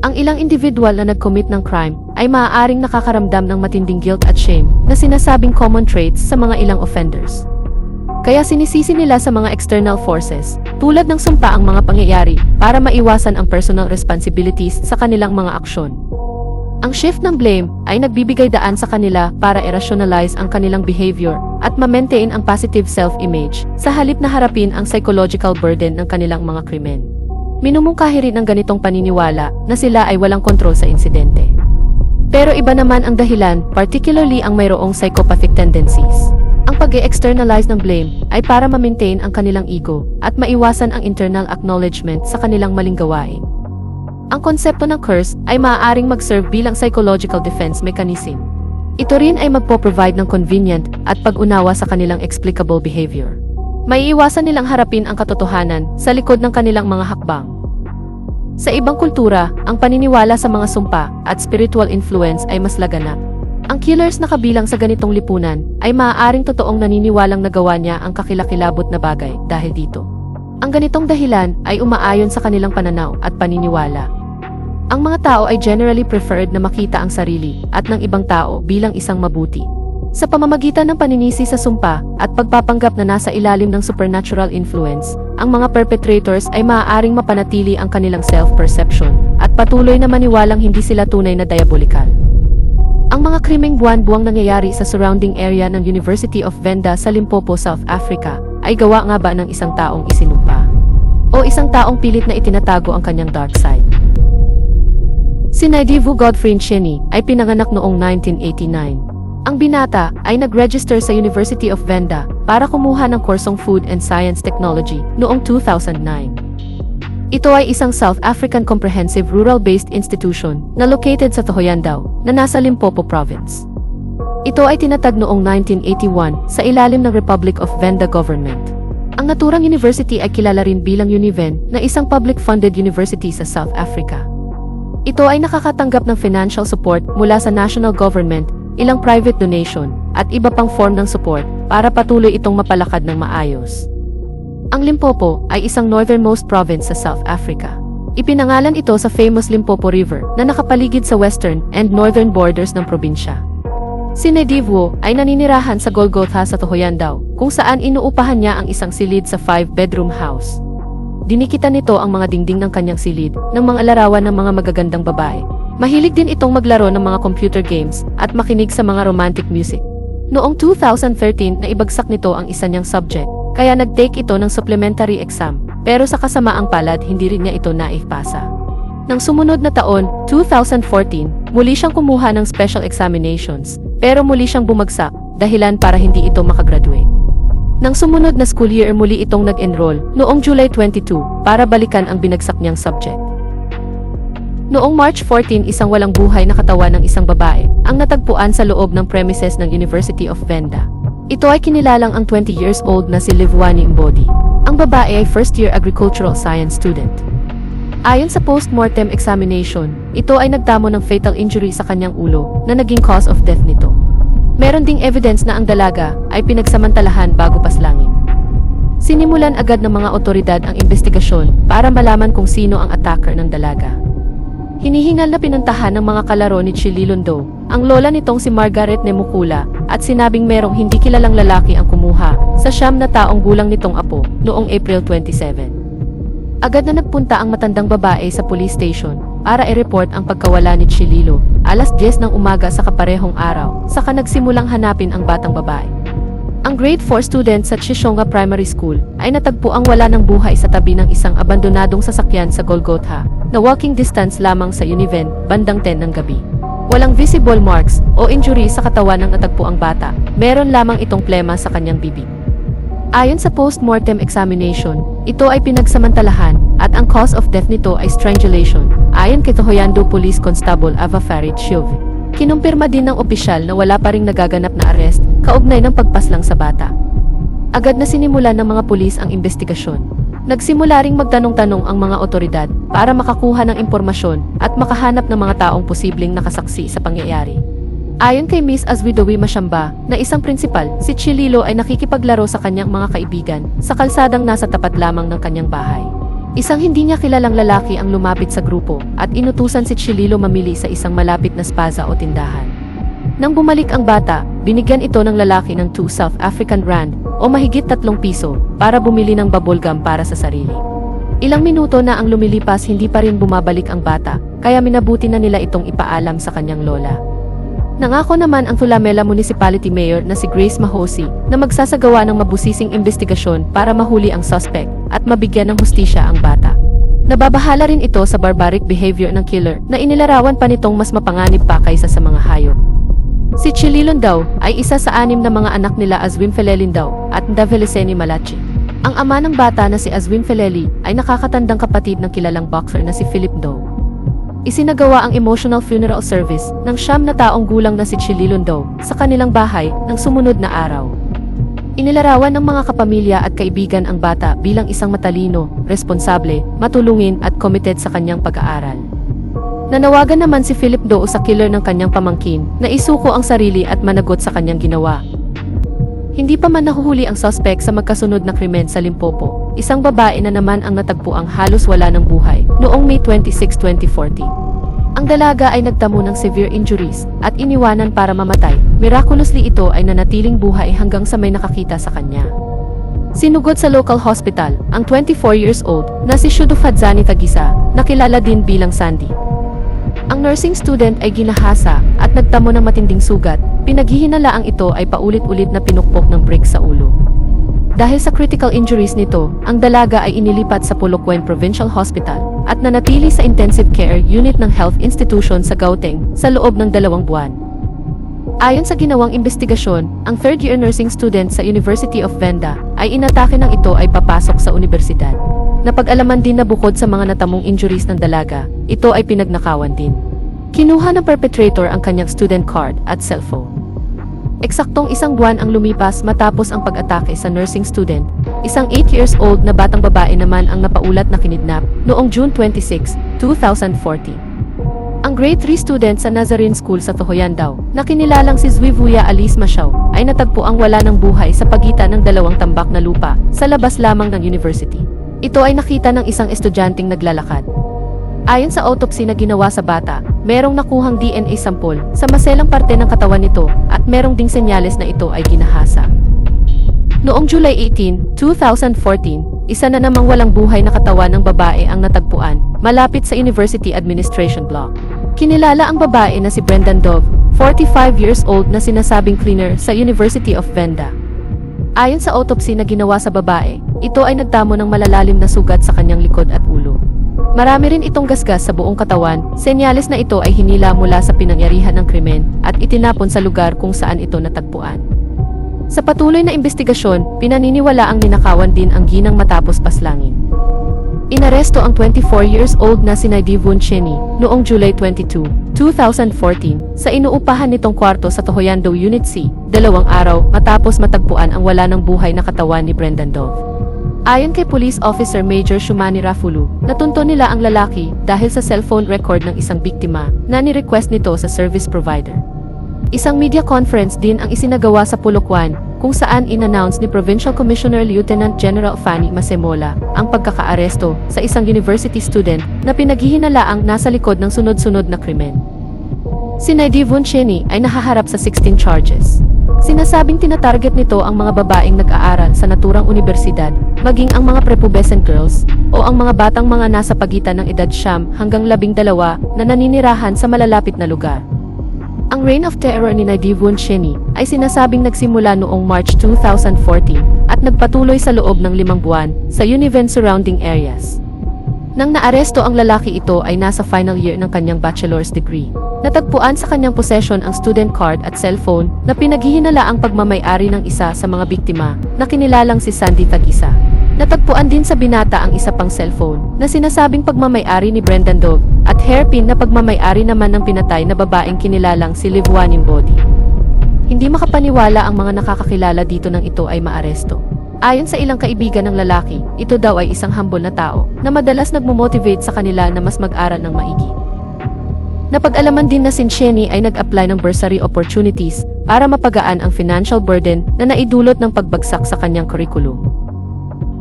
Ang ilang individual na nag-commit ng crime ay maaaring nakakaramdam ng matinding guilt at shame na sinasabing common traits sa mga ilang offenders. Kaya sinisisi nila sa mga external forces, tulad ng sumpa ang mga pangyayari para maiwasan ang personal responsibilities sa kanilang mga aksyon. Ang shift ng blame ay nagbibigay daan sa kanila para i-rationalize ang kanilang behavior at ma-maintain ang positive self-image sa halip na harapin ang psychological burden ng kanilang mga krimen. Minumungkahi rin ng ganitong paniniwala na sila ay walang kontrol sa insidente. Pero iba naman ang dahilan, particularly ang mayroong psychopathic tendencies. Ang pag externalize ng blame ay para ma-maintain ang kanilang ego at maiwasan ang internal acknowledgement sa kanilang maling gawain. Ang konsepto ng curse ay maaaring mag-serve bilang psychological defense mechanism. Ito rin ay magpo-provide ng convenient at pag-unawa sa kanilang explicable behavior. Maiiwasan nilang harapin ang katotohanan sa likod ng kanilang mga hakbang. Sa ibang kultura, ang paniniwala sa mga sumpa at spiritual influence ay mas laganap. Ang killers na kabilang sa ganitong lipunan ay maaaring totoong naniniwalang nagawa niya ang kakilakilabot na bagay dahil dito. Ang ganitong dahilan ay umaayon sa kanilang pananaw at paniniwala. Ang mga tao ay generally preferred na makita ang sarili at ng ibang tao bilang isang mabuti. Sa pamamagitan ng paninisi sa sumpa at pagpapanggap na nasa ilalim ng supernatural influence, ang mga perpetrators ay maaaring mapanatili ang kanilang self-perception at patuloy na maniwalang hindi sila tunay na diabolikal. Ang mga krimeng buwan-buwang nangyayari sa surrounding area ng University of Venda sa Limpopo, South Africa, ay gawa nga ba ng isang taong isinumpa? O isang taong pilit na itinatago ang kanyang dark side? Si Naidivu Godfrey Cheney ay pinanganak noong 1989. Ang binata ay nag-register sa University of Venda para kumuha ng kursong Food and Science Technology noong 2009. Ito ay isang South African comprehensive rural-based institution na located sa Tohoyandao na nasa Limpopo Province. Ito ay tinatag noong 1981 sa ilalim ng Republic of Venda government. Ang naturang university ay kilala rin bilang Univen na isang public-funded university sa South Africa. Ito ay nakakatanggap ng financial support mula sa national government ilang private donation, at iba pang form ng support para patuloy itong mapalakad ng maayos. Ang Limpopo ay isang northernmost province sa South Africa. Ipinangalan ito sa famous Limpopo River na nakapaligid sa western and northern borders ng probinsya. Si Nedivwo ay naninirahan sa Golgotha sa Tohoyandao, kung saan inuupahan niya ang isang silid sa five-bedroom house. Dinikitan nito ang mga dingding ng kanyang silid ng mga larawan ng mga magagandang babae Mahilig din itong maglaro ng mga computer games at makinig sa mga romantic music. Noong 2013 na ibagsak nito ang isa niyang subject, kaya nag-take ito ng supplementary exam, pero sa kasamaang palad hindi rin niya ito naipasa. Nang sumunod na taon, 2014, muli siyang kumuha ng special examinations, pero muli siyang bumagsak, dahilan para hindi ito makagraduate. Nang sumunod na school year muli itong nag-enroll, noong July 22, para balikan ang binagsak niyang subject. Noong March 14 isang walang buhay na katawan ng isang babae ang natagpuan sa loob ng premises ng University of Venda. Ito ay kinilalang ang 20 years old na si Livwani Mbodi. Ang babae ay first year agricultural science student. Ayon sa post-mortem examination, ito ay nagdamo ng fatal injury sa kanyang ulo na naging cause of death nito. Meron ding evidence na ang dalaga ay pinagsamantalahan bago paslangin. Sinimulan agad ng mga otoridad ang investigasyon para malaman kung sino ang attacker ng dalaga. Hinihingal na pinuntahan ng mga kalaro ni Chili Londo, ang lola nitong si Margaret Nemukula, at sinabing merong hindi kilalang lalaki ang kumuha sa siyam na taong gulang nitong apo noong April 27. Agad na nagpunta ang matandang babae sa police station para i-report ang pagkawala ni Chililo alas 10 ng umaga sa kaparehong araw, saka nagsimulang hanapin ang batang babae. Ang grade 4 student sa Chishonga Primary School ay natagpo ang wala ng buhay sa tabi ng isang abandonadong sasakyan sa Golgotha na walking distance lamang sa Univen bandang 10 ng gabi. Walang visible marks o injury sa katawan ng natagpo ang bata, meron lamang itong plema sa kanyang bibig. Ayon sa post-mortem examination, ito ay pinagsamantalahan at ang cause of death nito ay strangulation, ayon kay Tohoyando Police Constable Ava Farid Shiove. Kinumpirma din ng opisyal na wala pa ring nagaganap na arrest kaugnay ng pagpaslang sa bata. Agad na sinimulan ng mga pulis ang investigasyon. Nagsimula ring magtanong-tanong ang mga otoridad para makakuha ng impormasyon at makahanap ng mga taong posibleng nakasaksi sa pangyayari. Ayon kay Miss Azwidowi Mashamba, na isang prinsipal, si Chililo ay nakikipaglaro sa kanyang mga kaibigan sa kalsadang nasa tapat lamang ng kanyang bahay. Isang hindi niya kilalang lalaki ang lumapit sa grupo at inutusan si Chililo mamili sa isang malapit na spaza o tindahan. Nang bumalik ang bata, binigyan ito ng lalaki ng 2 South African Rand o mahigit 3 piso para bumili ng bubblegum para sa sarili. Ilang minuto na ang lumilipas hindi pa rin bumabalik ang bata, kaya minabuti na nila itong ipaalam sa kanyang lola. Nangako naman ang Tulamela Municipality Mayor na si Grace Mahosi na magsasagawa ng mabusising investigasyon para mahuli ang suspect at mabigyan ng hustisya ang bata. Nababahala rin ito sa barbaric behavior ng killer na inilarawan pa nitong mas mapanganib pa kaysa sa mga hayop. Si Chililon daw ay isa sa anim na mga anak nila Azwin Felelin daw at Ndaveliseni Malachi. Ang ama ng bata na si Azwin Feleli ay nakakatandang kapatid ng kilalang boxer na si Philip Doe. Isinagawa ang emotional funeral service ng siyam na taong gulang na si Chililon Doe sa kanilang bahay ng sumunod na araw. Inilarawan ng mga kapamilya at kaibigan ang bata bilang isang matalino, responsable, matulungin at committed sa kanyang pag-aaral. Nanawagan naman si Philip Doe sa killer ng kanyang pamangkin na isuko ang sarili at managot sa kanyang ginawa. Hindi pa man nahuhuli ang suspect sa magkasunod na krimen sa Limpopo. Isang babae na naman ang natagpo ang halos wala ng buhay noong May 26, 2040. Ang dalaga ay nagtamo ng severe injuries at iniwanan para mamatay. Miraculously ito ay nanatiling buhay hanggang sa may nakakita sa kanya. Sinugod sa local hospital ang 24 years old na si Shudo Fadzani Tagisa, nakilala din bilang Sandy. Ang nursing student ay ginahasa at nagtamo ng matinding sugat. Pinaghihinalaang ito ay paulit-ulit na pinukpok ng brick sa ulo. Dahil sa critical injuries nito, ang dalaga ay inilipat sa Polokwen Provincial Hospital at nanatili sa intensive care unit ng health institution sa Gauteng sa loob ng dalawang buwan. Ayon sa ginawang investigasyon, ang third-year nursing student sa University of Venda ay inatake ng ito ay papasok sa universidad. Napag-alaman din na bukod sa mga natamong injuries ng dalaga, ito ay pinagnakawan din. Kinuha ng perpetrator ang kanyang student card at cellphone. Eksaktong isang buwan ang lumipas matapos ang pag-atake sa nursing student. Isang 8 years old na batang babae naman ang napaulat na kinidnap noong June 26, 2040. Ang grade 3 student sa Nazarene School sa Tohoyan daw, na kinilalang si Zwivuya Alice Mashaw, ay natagpo ang wala ng buhay sa pagitan ng dalawang tambak na lupa sa labas lamang ng university. Ito ay nakita ng isang estudyanteng naglalakad. Ayon sa autopsy na ginawa sa bata, merong nakuhang DNA sample sa maselang parte ng katawan nito at merong ding senyales na ito ay ginahasa. Noong July 18, 2014, isa na namang walang buhay na katawan ng babae ang natagpuan malapit sa University Administration Block. Kinilala ang babae na si Brendan Dove, 45 years old na sinasabing cleaner sa University of Venda. Ayon sa autopsy na ginawa sa babae, ito ay nagtamo ng malalalim na sugat sa kanyang likod at ulo. Marami rin itong gasgas sa buong katawan, senyales na ito ay hinila mula sa pinangyarihan ng krimen at itinapon sa lugar kung saan ito natagpuan. Sa patuloy na investigasyon, pinaniniwala ang ninakawan din ang ginang matapos paslangin. Inaresto ang 24 years old na si Naidivun Cheney noong July 22, 2014 sa inuupahan nitong kwarto sa Tohoyando Unit C, dalawang araw matapos matagpuan ang wala ng buhay na katawan ni Brendan Dove. Ayon kay Police Officer Major Shumani Rafulu, natunto nila ang lalaki dahil sa cellphone record ng isang biktima na ni-request nito sa service provider. Isang media conference din ang isinagawa sa Polokwan kung saan in-announce ni Provincial Commissioner Lieutenant General Fanny Masemola ang pagkakaaresto sa isang university student na pinaghihinalaang nasa likod ng sunod-sunod na krimen. Si Naidivun Cheney ay nahaharap sa 16 charges. Sinasabing tinatarget nito ang mga babaeng nag-aaral sa naturang universidad, maging ang mga prepubescent girls, o ang mga batang mga nasa pagitan ng edad siyam hanggang labing dalawa na naninirahan sa malalapit na lugar. Ang reign of terror ni Nadivun Cheney ay sinasabing nagsimula noong March 2014 at nagpatuloy sa loob ng limang buwan sa Univen surrounding areas. Nang naaresto ang lalaki ito ay nasa final year ng kanyang bachelor's degree. Natagpuan sa kanyang possession ang student card at cellphone na pinaghihinala ang pagmamay-ari ng isa sa mga biktima na kinilalang si Sandy Tagisa. Natagpuan din sa binata ang isa pang cellphone na sinasabing pagmamay-ari ni Brendan Dove at hairpin na pagmamay-ari naman ng pinatay na babaeng kinilalang si Livuanin Body. Hindi makapaniwala ang mga nakakakilala dito ng ito ay maaresto. Ayon sa ilang kaibigan ng lalaki, ito daw ay isang humble na tao na madalas nagmumotivate sa kanila na mas mag-aral ng maigi. Napag-alaman din na si Shenny ay nag-apply ng bursary opportunities para mapagaan ang financial burden na naidulot ng pagbagsak sa kanyang curriculum.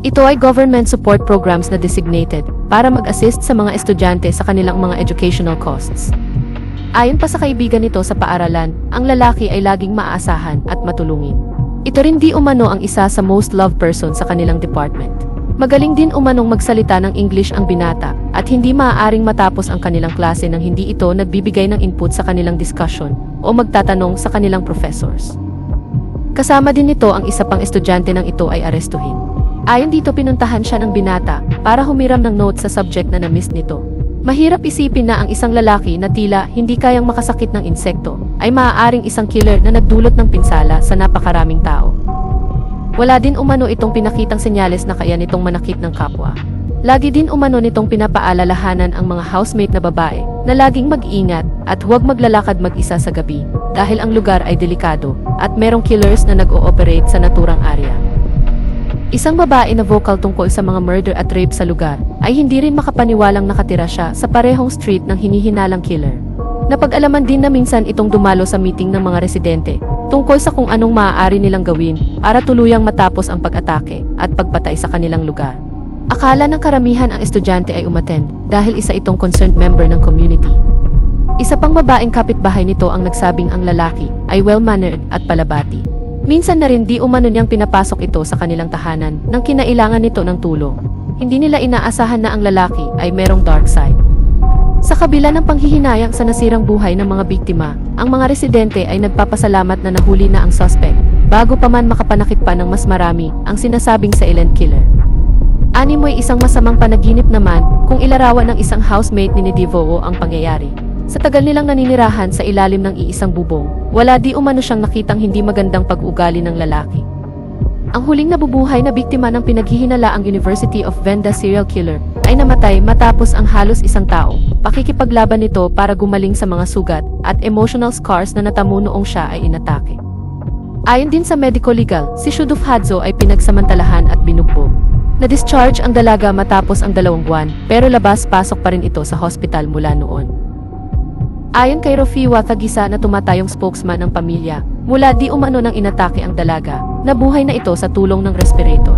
Ito ay government support programs na designated para mag-assist sa mga estudyante sa kanilang mga educational costs. Ayon pa sa kaibigan nito sa paaralan, ang lalaki ay laging maaasahan at matulungin. Ito rin di umano ang isa sa most loved person sa kanilang department. Magaling din umanong magsalita ng English ang binata at hindi maaaring matapos ang kanilang klase nang hindi ito nagbibigay ng input sa kanilang discussion o magtatanong sa kanilang professors. Kasama din nito ang isa pang estudyante ng ito ay arestuhin. Ayon dito pinuntahan siya ng binata para humiram ng notes sa subject na na-miss nito. Mahirap isipin na ang isang lalaki na tila hindi kayang makasakit ng insekto ay maaaring isang killer na nagdulot ng pinsala sa napakaraming tao. Wala din umano itong pinakitang senyales na kaya nitong manakit ng kapwa. Lagi din umano nitong pinapaalalahanan ang mga housemate na babae na laging mag-ingat at huwag maglalakad mag-isa sa gabi dahil ang lugar ay delikado at merong killers na nag-ooperate sa naturang area. Isang babae na vocal tungkol sa mga murder at rape sa lugar ay hindi rin makapaniwalang nakatira siya sa parehong street ng hinihinalang killer. Napag-alaman din na minsan itong dumalo sa meeting ng mga residente tungkol sa kung anong maaari nilang gawin para tuluyang matapos ang pag-atake at pagpatay sa kanilang lugar. Akala ng karamihan ang estudyante ay umattend dahil isa itong concerned member ng community. Isa pang babaeng kapitbahay nito ang nagsabing ang lalaki ay well-mannered at palabati. Minsan na rin di umano niyang pinapasok ito sa kanilang tahanan nang kinailangan nito ng tulong. Hindi nila inaasahan na ang lalaki ay merong dark side. Sa kabila ng panghihinayang sa nasirang buhay ng mga biktima, ang mga residente ay nagpapasalamat na nahuli na ang suspect bago pa man makapanakit pa ng mas marami ang sinasabing silent killer. Animoy isang masamang panaginip naman kung ilarawan ng isang housemate ni Nedivoo ang pangyayari. Sa tagal nilang naninirahan sa ilalim ng iisang bubong, wala di umano siyang nakitang hindi magandang pag-ugali ng lalaki. Ang huling nabubuhay na biktima ng pinaghihinalaang University of Venda serial killer ay namatay matapos ang halos isang tao. Pakikipaglaban nito para gumaling sa mga sugat at emotional scars na natamo noong siya ay inatake. Ayon din sa medico legal, si Shuduf Hadzo ay pinagsamantalahan at binugbog. Na-discharge ang dalaga matapos ang dalawang buwan, pero labas-pasok pa rin ito sa hospital mula noon. Ayon kay Rofiwa Tagisa na tumatayong spokesman ng pamilya, mula di umano ng inatake ang dalaga, nabuhay na ito sa tulong ng respirator.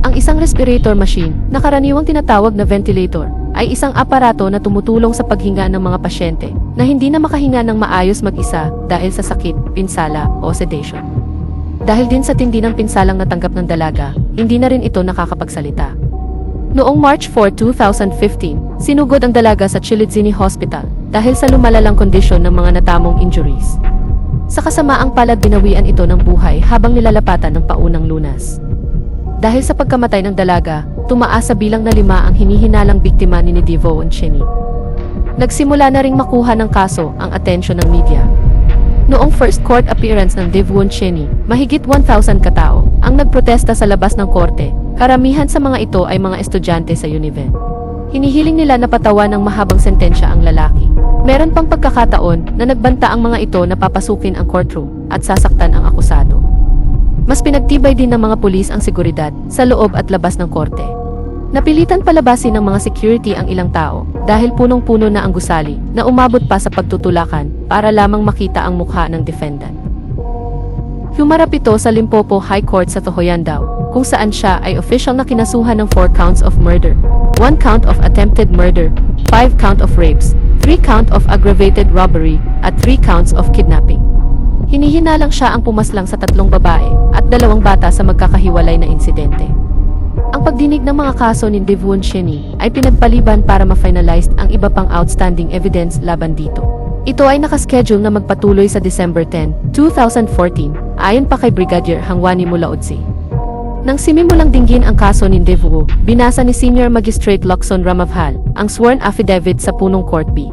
Ang isang respirator machine, na karaniwang tinatawag na ventilator, ay isang aparato na tumutulong sa paghinga ng mga pasyente na hindi na makahinga ng maayos mag-isa dahil sa sakit, pinsala o sedation. Dahil din sa tindi ng pinsalang natanggap ng dalaga, hindi na rin ito nakakapagsalita. Noong March 4, 2015, sinugod ang dalaga sa Chilidzini Hospital dahil sa lumalalang kondisyon ng mga natamong injuries. Sa kasamaang palad binawian ito ng buhay habang nilalapatan ng paunang lunas. Dahil sa pagkamatay ng dalaga, tumaas sa bilang na lima ang hinihinalang biktima ni Nidivo Oncheni. Nagsimula na ring makuha ng kaso ang atensyon ng media. Noong first court appearance ng Devwon Cheney, mahigit 1,000 katao ang nagprotesta sa labas ng korte. Karamihan sa mga ito ay mga estudyante sa Univen. Hinihiling nila na patawan ng mahabang sentensya ang lalaki. Meron pang pagkakataon na nagbanta ang mga ito na papasukin ang courtroom at sasaktan ang akusado. Mas pinagtibay din ng mga pulis ang seguridad sa loob at labas ng korte. Napilitan palabasin ng mga security ang ilang tao dahil punong-puno na ang gusali na umabot pa sa pagtutulakan para lamang makita ang mukha ng defendant. Humarap ito sa Limpopo High Court sa Tohoyandao, kung saan siya ay official na kinasuhan ng 4 counts of murder, 1 count of attempted murder, 5 count of rapes, 3 count of aggravated robbery, at 3 counts of kidnapping. Hinihinalang siya ang pumaslang sa tatlong babae at dalawang bata sa magkakahiwalay na insidente. Ang pagdinig ng mga kaso ni Devon Cheney ay pinagpaliban para ma-finalize ang iba pang outstanding evidence laban dito. Ito ay nakaschedule na magpatuloy sa December 10, 2014, ayon pa kay Brigadier Hangwani Mulaudzi. Nang simimulang dinggin ang kaso ni Devu, binasa ni Senior Magistrate Locson Ramavhal ang sworn affidavit sa punong Court B.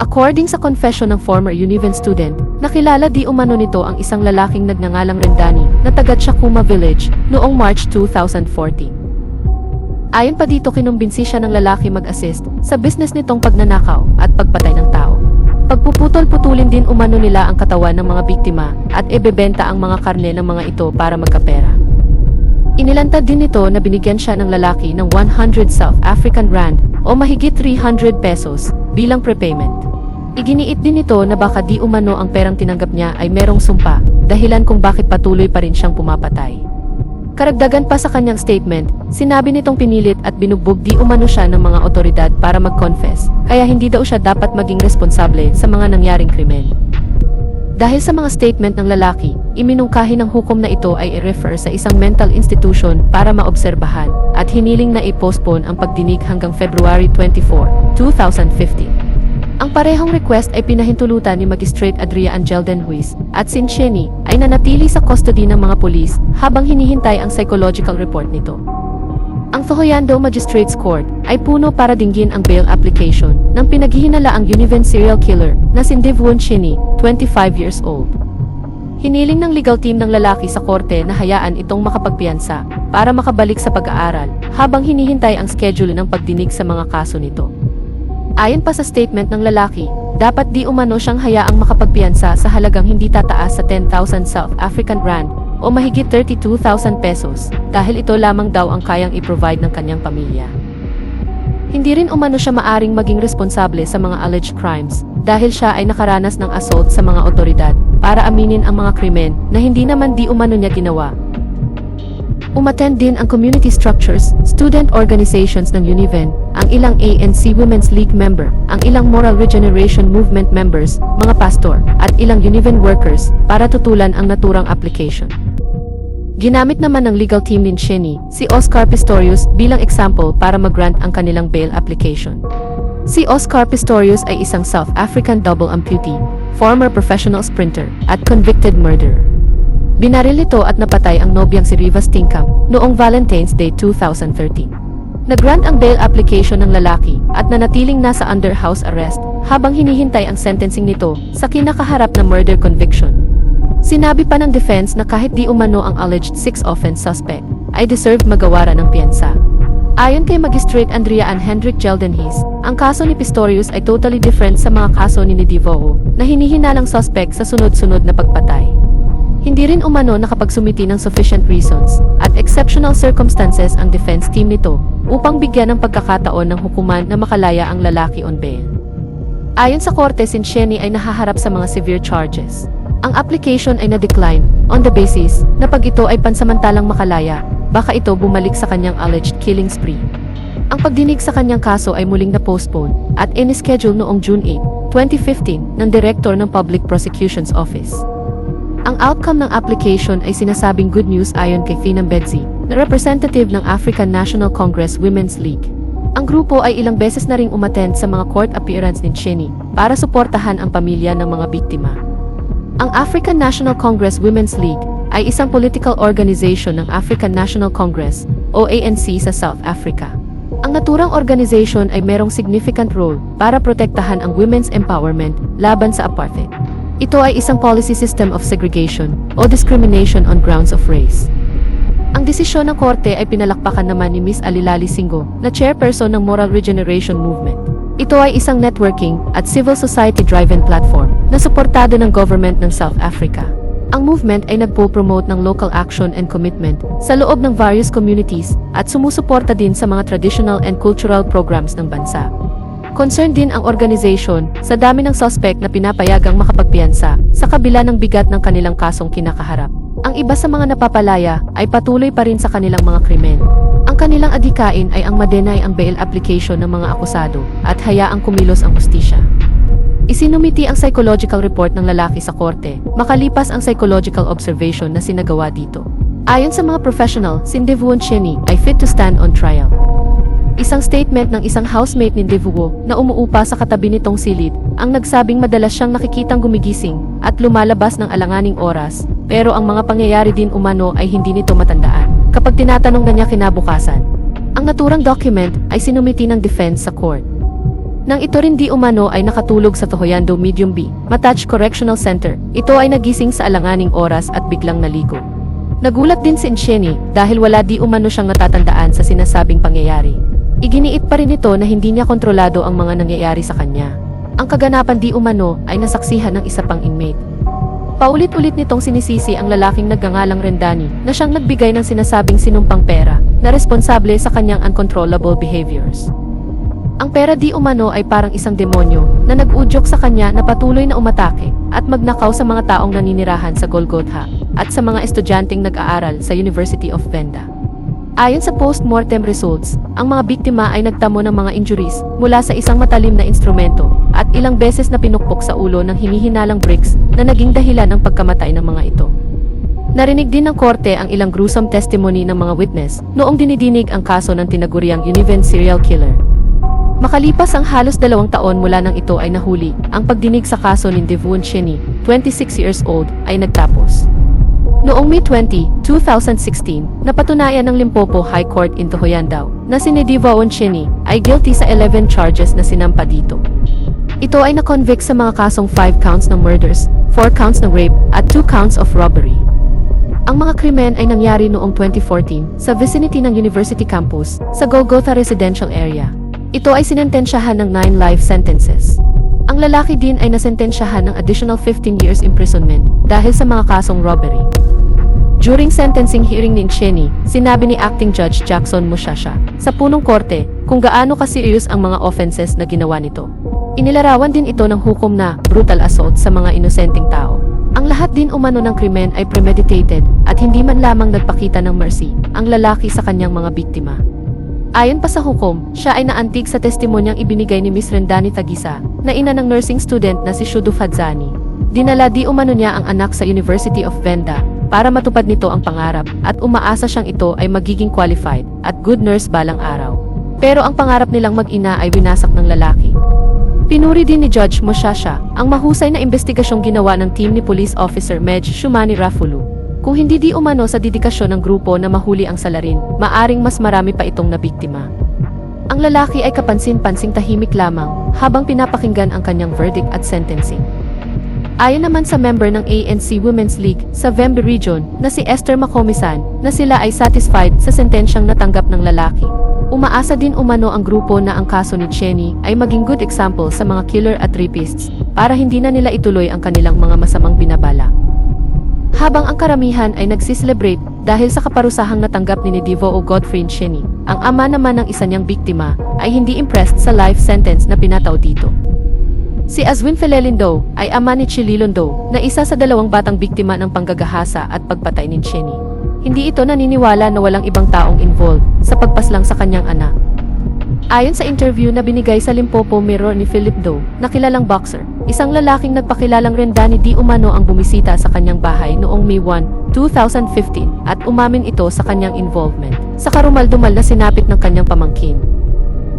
According sa confession ng former Univen student, nakilala di umano nito ang isang lalaking nagngangalang Rendani na taga Chakuma Village noong March 2014. Ayon pa dito kinumbinsi siya ng lalaki mag-assist sa business nitong pagnanakaw at pagpatay ng tao. Pagpuputol-putulin din umano nila ang katawan ng mga biktima at ebebenta ang mga karne ng mga ito para magkapera. Inilantad din nito na binigyan siya ng lalaki ng 100 South African Rand o mahigit 300 pesos bilang prepayment. Iginiit din nito na baka di umano ang perang tinanggap niya ay merong sumpa, dahilan kung bakit patuloy pa rin siyang pumapatay. Karagdagan pa sa kanyang statement, sinabi nitong pinilit at binugbog di umano siya ng mga otoridad para mag-confess, kaya hindi daw siya dapat maging responsable sa mga nangyaring krimen. Dahil sa mga statement ng lalaki, iminungkahi ng hukom na ito ay i-refer sa isang mental institution para maobserbahan at hiniling na i-postpone ang pagdinig hanggang February 24, 2015. Ang parehong request ay pinahintulutan ni Magistrate Adria Angel Denhuis at Sincheni nanatili sa custody ng mga pulis habang hinihintay ang psychological report nito. Ang Tohoyando Magistrates Court ay puno para dinggin ang bail application ng pinaghihinalaang Univen serial killer na si Devon Cheney, 25 years old. Hiniling ng legal team ng lalaki sa korte na hayaan itong makapagpiyansa para makabalik sa pag-aaral habang hinihintay ang schedule ng pagdinig sa mga kaso nito. Ayon pa sa statement ng lalaki, dapat di umano siyang hayaang makapagpiyansa sa halagang hindi tataas sa 10,000 South African Rand o mahigit 32,000 pesos dahil ito lamang daw ang kayang i-provide ng kanyang pamilya. Hindi rin umano siya maaring maging responsable sa mga alleged crimes dahil siya ay nakaranas ng assault sa mga otoridad para aminin ang mga krimen na hindi naman di umano niya ginawa Umattend din ang community structures, student organizations ng Univen, ang ilang ANC Women's League member, ang ilang Moral Regeneration Movement members, mga pastor, at ilang Univen workers para tutulan ang naturang application. Ginamit naman ng legal team ni Cheney, si Oscar Pistorius bilang example para mag-grant ang kanilang bail application. Si Oscar Pistorius ay isang South African double amputee, former professional sprinter, at convicted murderer. Binaril ito at napatay ang nobyang si Rivas Tinkam noong Valentine's Day 2013. Nagrant ang bail application ng lalaki at nanatiling nasa under house arrest habang hinihintay ang sentencing nito sa kinakaharap na murder conviction. Sinabi pa ng defense na kahit di umano ang alleged six offense suspect, ay deserve magawara ng piyansa. Ayon kay Magistrate Andrea Ann Hendrik Geldenhis, ang kaso ni Pistorius ay totally different sa mga kaso ni Nidivoo na hinihinalang suspect sa sunod-sunod na pagpatay. Hindi rin umano nakapagsumiti ng sufficient reasons at exceptional circumstances ang defense team nito upang bigyan ng pagkakataon ng hukuman na makalaya ang lalaki on bail. Ayon sa korte, si Sheni ay nahaharap sa mga severe charges. Ang application ay na-decline on the basis na pag ito ay pansamantalang makalaya, baka ito bumalik sa kanyang alleged killing spree. Ang pagdinig sa kanyang kaso ay muling na-postpone at in-schedule noong June 8, 2015 ng Director ng Public Prosecution's Office. Ang outcome ng application ay sinasabing good news ayon kay Fina Bedzi, na representative ng African National Congress Women's League. Ang grupo ay ilang beses na ring umattend sa mga court appearance ni Cheney para suportahan ang pamilya ng mga biktima. Ang African National Congress Women's League ay isang political organization ng African National Congress o ANC sa South Africa. Ang naturang organization ay merong significant role para protektahan ang women's empowerment laban sa apartheid. Ito ay isang policy system of segregation o discrimination on grounds of race. Ang desisyon ng korte ay pinalakpakan naman ni Miss Alilali Singo na chairperson ng Moral Regeneration Movement. Ito ay isang networking at civil society-driven platform na suportado ng government ng South Africa. Ang movement ay nagpo-promote ng local action and commitment sa loob ng various communities at sumusuporta din sa mga traditional and cultural programs ng bansa. Concerned din ang organization sa dami ng suspect na pinapayagang makapagpiyansa sa kabila ng bigat ng kanilang kasong kinakaharap. Ang iba sa mga napapalaya ay patuloy pa rin sa kanilang mga krimen. Ang kanilang adikain ay ang madenay ang bail application ng mga akusado at hayaang kumilos ang hustisya. Isinumiti ang psychological report ng lalaki sa korte, makalipas ang psychological observation na sinagawa dito. Ayon sa mga professional, si Devon Cheney ay fit to stand on trial. Isang statement ng isang housemate ni Devuo na umuupa sa katabi nitong silid ang nagsabing madalas siyang nakikitang gumigising at lumalabas ng alanganing oras pero ang mga pangyayari din umano ay hindi nito matandaan kapag tinatanong na niya kinabukasan. Ang naturang document ay sinumiti ng defense sa court. Nang ito rin di umano ay nakatulog sa Tohoyando Medium B, Matach Correctional Center, ito ay nagising sa alanganing oras at biglang naligo. Nagulat din si Insheni dahil wala di umano siyang natatandaan sa sinasabing pangyayari. Iginiit pa rin ito na hindi niya kontrolado ang mga nangyayari sa kanya. Ang kaganapan di umano ay nasaksihan ng isa pang inmate. Paulit-ulit nitong sinisisi ang lalaking nagngangalang Rendani na siyang nagbigay ng sinasabing sinumpang pera na responsable sa kanyang uncontrollable behaviors. Ang pera di umano ay parang isang demonyo na nag-udyok sa kanya na patuloy na umatake at magnakaw sa mga taong naninirahan sa Golgotha at sa mga estudyanteng nag-aaral sa University of Venda. Ayon sa post-mortem results, ang mga biktima ay nagtamo ng mga injuries mula sa isang matalim na instrumento at ilang beses na pinukpok sa ulo ng hinihinalang bricks na naging dahilan ng pagkamatay ng mga ito. Narinig din ng korte ang ilang gruesome testimony ng mga witness noong dinidinig ang kaso ng tinaguriang Univen serial killer. Makalipas ang halos dalawang taon mula nang ito ay nahuli, ang pagdinig sa kaso ni Devon Cheney, 26 years old, ay nagtapos. Noong May 20, 2016, napatunayan ng Limpopo High Court in Tohoyandao na si Devon Cheney ay guilty sa 11 charges na sinampa dito. Ito ay na-convict sa mga kasong 5 counts ng murders, 4 counts ng rape, at 2 counts of robbery. Ang mga krimen ay nangyari noong 2014 sa vicinity ng University Campus sa Golgotha Residential Area. Ito ay sinentensyahan ng 9 life sentences. Ang lalaki din ay nasentensyahan ng additional 15 years imprisonment dahil sa mga kasong robbery. During sentencing hearing ni Cheney, sinabi ni Acting Judge Jackson Mushasha sa punong korte kung gaano kaserious ang mga offenses na ginawa nito. Inilarawan din ito ng hukom na brutal assault sa mga inosenteng tao. Ang lahat din umano ng krimen ay premeditated at hindi man lamang nagpakita ng mercy ang lalaki sa kanyang mga biktima. Ayon pa sa hukom, siya ay naantig sa testimonyang ibinigay ni Miss Rendani Tagisa, na ina ng nursing student na si Shudu Fadzani. Dinala di umano niya ang anak sa University of Venda para matupad nito ang pangarap at umaasa siyang ito ay magiging qualified at good nurse balang araw. Pero ang pangarap nilang mag-ina ay winasak ng lalaki. Pinuri din ni Judge Moshasha ang mahusay na investigasyong ginawa ng team ni Police Officer Medj Shumani Rafulu kung hindi di umano sa dedikasyon ng grupo na mahuli ang salarin, maaring mas marami pa itong nabiktima. Ang lalaki ay kapansin-pansing tahimik lamang habang pinapakinggan ang kanyang verdict at sentencing. Ayon naman sa member ng ANC Women's League sa Vembe Region na si Esther Macomisan na sila ay satisfied sa sentensyang natanggap ng lalaki. Umaasa din umano ang grupo na ang kaso ni Cheney ay maging good example sa mga killer at rapists para hindi na nila ituloy ang kanilang mga masamang binabala. Habang ang karamihan ay nagsiselebrate dahil sa kaparusahang natanggap ni Divo o Godfrey Cheney, ang ama naman ng isa niyang biktima ay hindi impressed sa life sentence na pinataw dito. Si Azwin Felelindo ay ama ni Chililondo na isa sa dalawang batang biktima ng panggagahasa at pagpatay ni Cheney. Hindi ito naniniwala na walang ibang taong involved sa pagpaslang sa kanyang anak. Ayon sa interview na binigay sa Limpopo Mirror ni Philip Doe, na kilalang boxer, isang lalaking nagpakilalang Rendani di umano ang bumisita sa kanyang bahay noong May 1, 2015 at umamin ito sa kanyang involvement sa karumaldumal na sinapit ng kanyang pamangkin.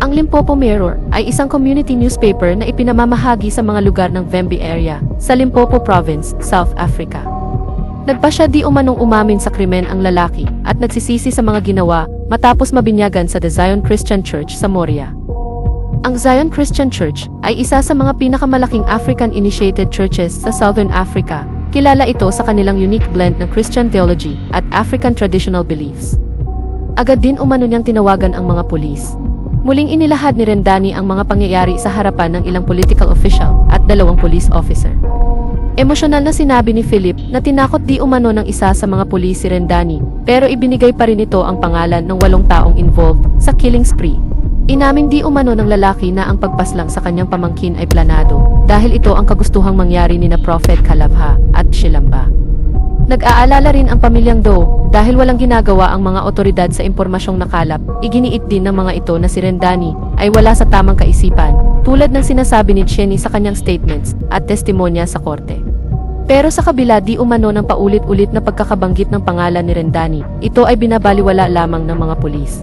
Ang Limpopo Mirror ay isang community newspaper na ipinamamahagi sa mga lugar ng Vembe area sa Limpopo Province, South Africa. Nagpa siya di umanong umamin sa krimen ang lalaki at nagsisisi sa mga ginawa matapos mabinyagan sa The Zion Christian Church sa Moria. Ang Zion Christian Church ay isa sa mga pinakamalaking African-initiated churches sa Southern Africa. Kilala ito sa kanilang unique blend ng Christian theology at African traditional beliefs. Agad din umano niyang tinawagan ang mga pulis. Muling inilahad ni Rendani ang mga pangyayari sa harapan ng ilang political official at dalawang police officer. Emosyonal na sinabi ni Philip na tinakot di umano ng isa sa mga pulis si Rendani, pero ibinigay pa rin ito ang pangalan ng walong taong involved sa killing spree. Inamin di umano ng lalaki na ang pagpaslang sa kanyang pamangkin ay planado, dahil ito ang kagustuhang mangyari ni na Prophet Kalabha at Shilamba. Nag-aalala rin ang pamilyang Doe dahil walang ginagawa ang mga otoridad sa impormasyong nakalap. Iginiit din ng mga ito na si Rendani ay wala sa tamang kaisipan, tulad ng sinasabi ni Cheney sa kanyang statements at testimonya sa korte. Pero sa kabila di umano ng paulit-ulit na pagkakabanggit ng pangalan ni Rendani, ito ay binabaliwala lamang ng mga pulis.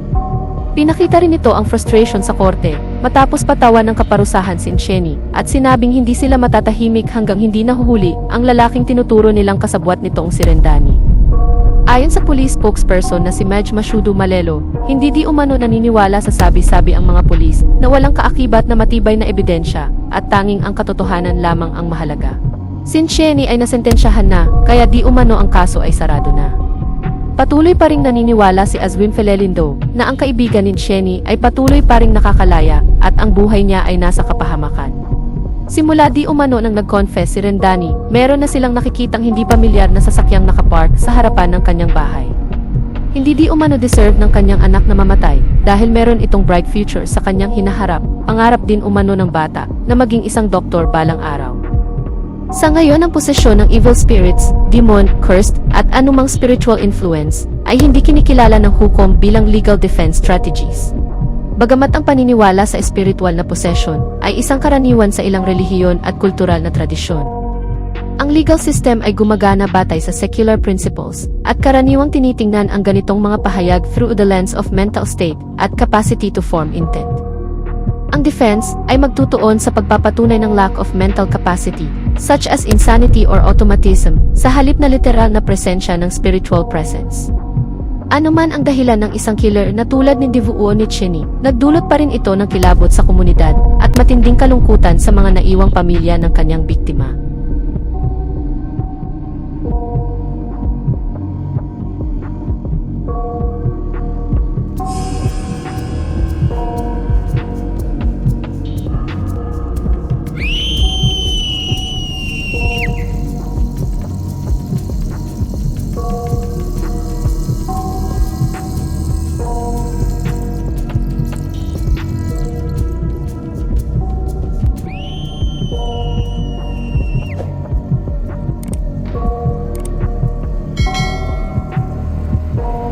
Pinakita rin ito ang frustration sa korte, matapos patawan ng kaparusahan si Cheney, at sinabing hindi sila matatahimik hanggang hindi nahuhuli ang lalaking tinuturo nilang kasabwat nitong si Rendani. Ayon sa police spokesperson na si Medj Mashudu Malelo, hindi di umano naniniwala sa sabi-sabi ang mga pulis na walang kaakibat na matibay na ebidensya at tanging ang katotohanan lamang ang mahalaga. Sin Cheney ay nasentensyahan na, kaya di umano ang kaso ay sarado na. Patuloy pa ring naniniwala si Azwin Felelindo na ang kaibigan ni Cheney ay patuloy pa ring nakakalaya at ang buhay niya ay nasa kapahamakan. Simula di umano nang nag-confess si Rendani, meron na silang nakikitang hindi pamilyar na sasakyang nakapark sa harapan ng kanyang bahay. Hindi di umano deserve ng kanyang anak na mamatay dahil meron itong bright future sa kanyang hinaharap pangarap din umano ng bata na maging isang doktor balang araw. Sa ngayon ang posesyon ng evil spirits, demon, cursed, at anumang spiritual influence ay hindi kinikilala ng hukom bilang legal defense strategies. Bagamat ang paniniwala sa spiritual na possession ay isang karaniwan sa ilang relihiyon at kultural na tradisyon. Ang legal system ay gumagana batay sa secular principles at karaniwang tinitingnan ang ganitong mga pahayag through the lens of mental state at capacity to form intent. Ang defense ay magtutuon sa pagpapatunay ng lack of mental capacity, such as insanity or automatism, sa halip na literal na presensya ng spiritual presence. Ano man ang dahilan ng isang killer na tulad ni Divuo ni Chini, nagdulot pa rin ito ng kilabot sa komunidad at matinding kalungkutan sa mga naiwang pamilya ng kanyang biktima.